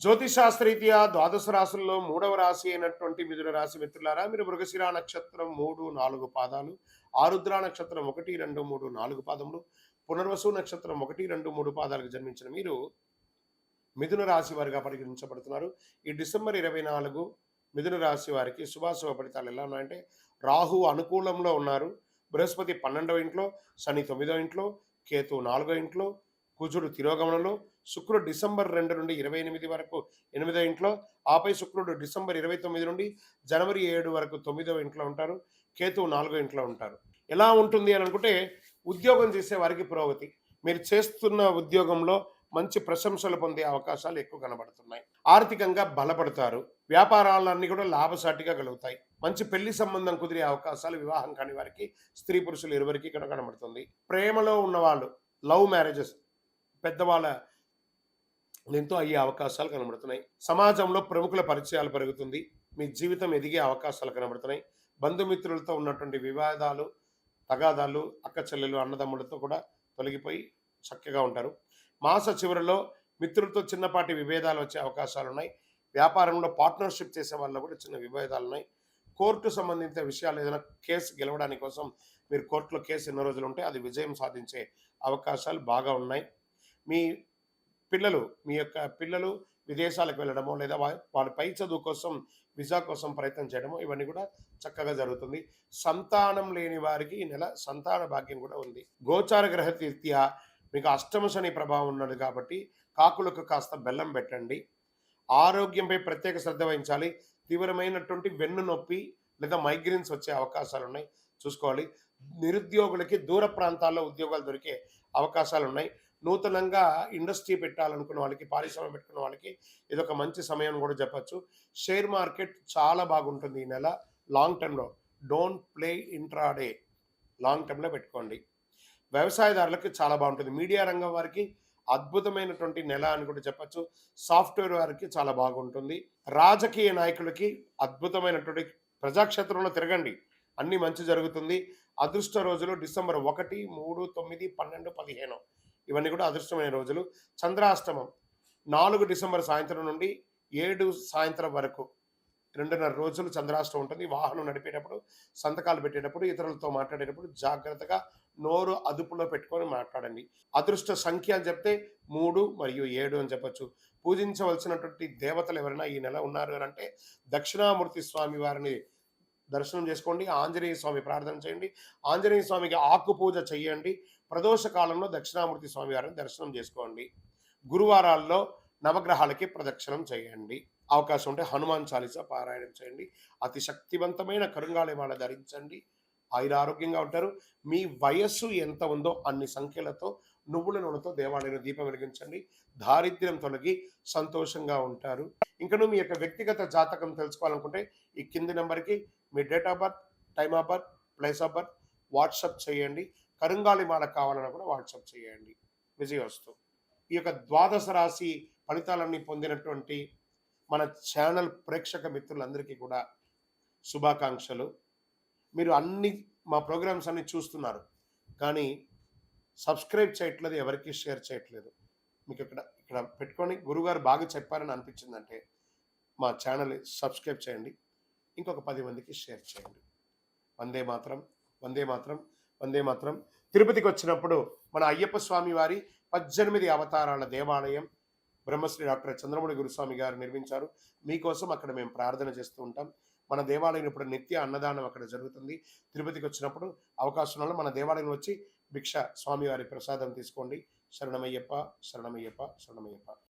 జ్యోతిశాస్త్రరీత్యా ద్వాదశ రాశుల్లో మూడవ రాశి అయినటువంటి మిథున రాశి మిత్రులారా మీరు మృగశిర నక్షత్రం మూడు నాలుగు పాదాలు ఆరుద్ర నక్షత్రం ఒకటి రెండు మూడు నాలుగు పాదములు పునర్వసు నక్షత్రం ఒకటి రెండు మూడు పాదాలకు జన్మించిన మీరు మిథున రాశి వారిగా పరిగణించబడుతున్నారు. ఈ డిసెంబర్ ఇరవై నాలుగు మిథున రాశి వారికి శుభాశుభ ఫలితాలు ఎలా ఉన్నాయంటే రాహు అనుకూలంలో ఉన్నారు. బృహస్పతి పన్నెండవ ఇంట్లో శని తొమ్మిదవ ఇంట్లో కేతు నాలుగో ఇంట్లో కుజుడు తిరోగమనంలో శుక్రుడు డిసెంబర్ రెండు నుండి ఇరవై ఎనిమిది వరకు ఎనిమిదో ఇంట్లో ఆపై శుక్రుడు డిసెంబర్ ఇరవై తొమ్మిది నుండి జనవరి ఏడు వరకు తొమ్మిదో ఇంట్లో ఉంటారు కేతువు నాలుగో ఇంట్లో ఉంటారు. ఎలా ఉంటుంది అని అనుకుంటే ఉద్యోగం చేసే వారికి పురోగతి. మీరు చేస్తున్న ఉద్యోగంలో మంచి ప్రశంసలు పొందే అవకాశాలు ఎక్కువ కనబడుతున్నాయి. ఆర్థికంగా బలపడతారు. వ్యాపారాలన్నీ కూడా లాభసాటిగా కలుగుతాయి. మంచి పెళ్ళి సంబంధం కుదిరే అవకాశాలు వివాహం కాని వారికి స్త్రీ పురుషులు ఇరువరికి ఇక్కడ కనబడుతుంది. ప్రేమలో ఉన్నవాళ్ళు లవ్ మ్యారేజెస్ పెద్దవాళ్ళ దీంతో అయ్యే అవకాశాలు కనబడుతున్నాయి. సమాజంలో ప్రముఖుల పరిచయాలు పెరుగుతుంది. మీ జీవితం ఎదిగే అవకాశాలు కనబడుతున్నాయి. బంధుమిత్రులతో ఉన్నటువంటి వివాదాలు తగాదాలు అక్క చెల్లెలు అన్నదమ్ములతో కూడా తొలగిపోయి చక్కగా ఉంటారు. మాస చివరిలో మిత్రులతో చిన్నపాటి విభేదాలు వచ్చే అవకాశాలు ఉన్నాయి వ్యాపారంలో పార్ట్నర్షిప్ చేసే వాళ్ళలో కూడా చిన్న విభేదాలు ఉన్నాయి కోర్టు సంబంధిత విషయాలు ఏదైనా కేసు గెలవడానికి కోసం మీరు కోర్టులో కేసు ఎన్నో రోజులు ఉంటే అది విజయం సాధించే అవకాశాలు బాగా ఉన్నాయి. మీ పిల్లలు మీ యొక్క పిల్లలు విదేశాలకు వెళ్ళడమో లేదా వాళ్ళ పై చదువు కోసం వీసా కోసం ప్రయత్నం చేయడమో ఇవన్నీ కూడా చక్కగా జరుగుతుంది. సంతానం లేని వారికి ఈ నెల సంతాన భాగ్యం కూడా ఉంది. గోచార గ్రహ రీత్యా మీకు అష్టమ శని ప్రభావం ఉన్నది కాబట్టి కాకులకు కాస్త బెల్లం పెట్టండి. ఆరోగ్యంపై ప్రత్యేక శ్రద్ధ వహించాలి. తీవ్రమైనటువంటి వెన్ను నొప్పి లేదా మైగ్రేన్స్ వచ్చే అవకాశాలు ఉన్నాయి. చూసుకోవాలి. నిరుద్యోగులకి దూర ప్రాంతాల్లో ఉద్యోగాలు దొరికే అవకాశాలు ఉన్నాయి. నూతనంగా ఇండస్ట్రీ పెట్టాలనుకున్న వాళ్ళకి పారిశ్రామిక పెట్టుకున్న వాళ్ళకి ఇది ఒక మంచి సమయం కూడా చెప్పచ్చు. షేర్ మార్కెట్ చాలా బాగుంటుంది ఈ నెల. లాంగ్ టర్మ్లో. Don't play intraday. లాంగ్ టర్మ్లో పెట్టుకోండి. వ్యవసాయదారులకు చాలా బాగుంటుంది. మీడియా రంగం వారికి అద్భుతమైనటువంటి నెల అని కూడా చెప్పచ్చు. సాఫ్ట్వేర్ వారికి చాలా బాగుంటుంది. రాజకీయ నాయకులకి అద్భుతమైనటువంటి ప్రజాక్షేత్రంలో తిరగండి. అన్ని మంచి జరుగుతుంది. అదృష్ట రోజులు డిసెంబర్ ఒకటి మూడు తొమ్మిది పన్నెండు పదిహేను. ఇవన్నీ కూడా అదృష్టమైన రోజులు. చంద్రాష్టమం నాలుగు డిసెంబర్ సాయంత్రం నుండి ఏడు సాయంత్రం వరకు రెండున్నర రోజులు చంద్రాష్టమం ఉంటుంది. వాహనం నడిపేటప్పుడు సంతకాలు పెట్టేటప్పుడు ఇతరులతో మాట్లాడేటప్పుడు జాగ్రత్తగా నోరు అదుపులో పెట్టుకొని మాట్లాడండి. అదృష్ట సంఖ్య అని చెప్తే మూడు మరియు ఏడు అని చెప్పొచ్చు. పూజించవలసినటువంటి దేవతలు ఎవరైనా ఈ నెల ఉన్నారు అని అంటే దక్షిణామూర్తి స్వామి వారిని దర్శనం చేసుకోండి. ఆంజనేయ స్వామి ప్రార్థన చేయండి. ఆంజనేయ స్వామికి ఆకు పూజ చేయండి. ప్రదోష కాలంలో దక్షిణామూర్తి స్వామి వారిని దర్శనం చేసుకోండి. గురువారాల్లో నవగ్రహాలకి ప్రదక్షిణం చేయండి. అవకాశం ఉంటే హనుమాన్ చాలీసా పారాయణం చేయండి. అతి శక్తివంతమైన కరుంగాళిమాల ధరించండి. ఆయురారోగ్యంగా ఉంటారు. మీ వయస్సు ఎంత ఉందో అన్ని సంఖ్యలతో నువ్వుల నూనెతో దేవాలయంలో దీపం వెలిగించండి. దారిద్ర్యం తొలగి సంతోషంగా ఉంటారు. ఇంకను మీ యొక్క వ్యక్తిగత జాతకం తెలుసుకోవాలనుకుంటే ఈ కింది నెంబర్కి మీ date of birth time of birth place of birth WhatsApp చేయండి. కరుంగాలి మాల కావాలన్నా కూడా వాట్సప్ చేయండి. విజయవస్తు. ఈ యొక్క ద్వాదశ రాశి ఫలితాలన్నీ పొందినటువంటి మన ఛానల్ ప్రేక్షక మిత్రులందరికీ కూడా శుభాకాంక్షలు. మీరు అన్ని మా ప్రోగ్రామ్స్ అన్ని చూస్తున్నారు. కానీ సబ్స్క్రైబ్ చేయట్లేదు ఎవరికి షేర్ చేయట్లేదు. మీకు ఇక్కడ ఇక్కడ పెట్టుకొని గురుగారు బాగా చెప్పారని అనిపించిందంటే మా ఛానల్ సబ్స్క్రైబ్ చేయండి. ఇంకొక పది మందికి షేర్ చేయండి. వందే మాత్రం వందే మాత్రం వందే మాత్రం. తిరుపతికి వచ్చినప్పుడు మన అయ్యప్ప స్వామి వారి పద్దెనిమిది అవతారాల దేవాలయం బ్రహ్మశ్రీ డాక్టర్ చంద్రమౌళి గురుస్వామి గారు నిర్మించారు. మీకోసం అక్కడ మేము ప్రార్థన చేస్తూ ఉంటాం. మన దేవాలయం ఇప్పుడు నిత్య అన్నదానం అక్కడ జరుగుతుంది. తిరుపతికి వచ్చినప్పుడు అవకాశం మన దేవాలయం వచ్చి భిక్ష. స్వామివారి ప్రసాదం తీసుకోండి. శరణమయ్యప్ప శరణమయ్యప్ప శరణమయ్యప్ప.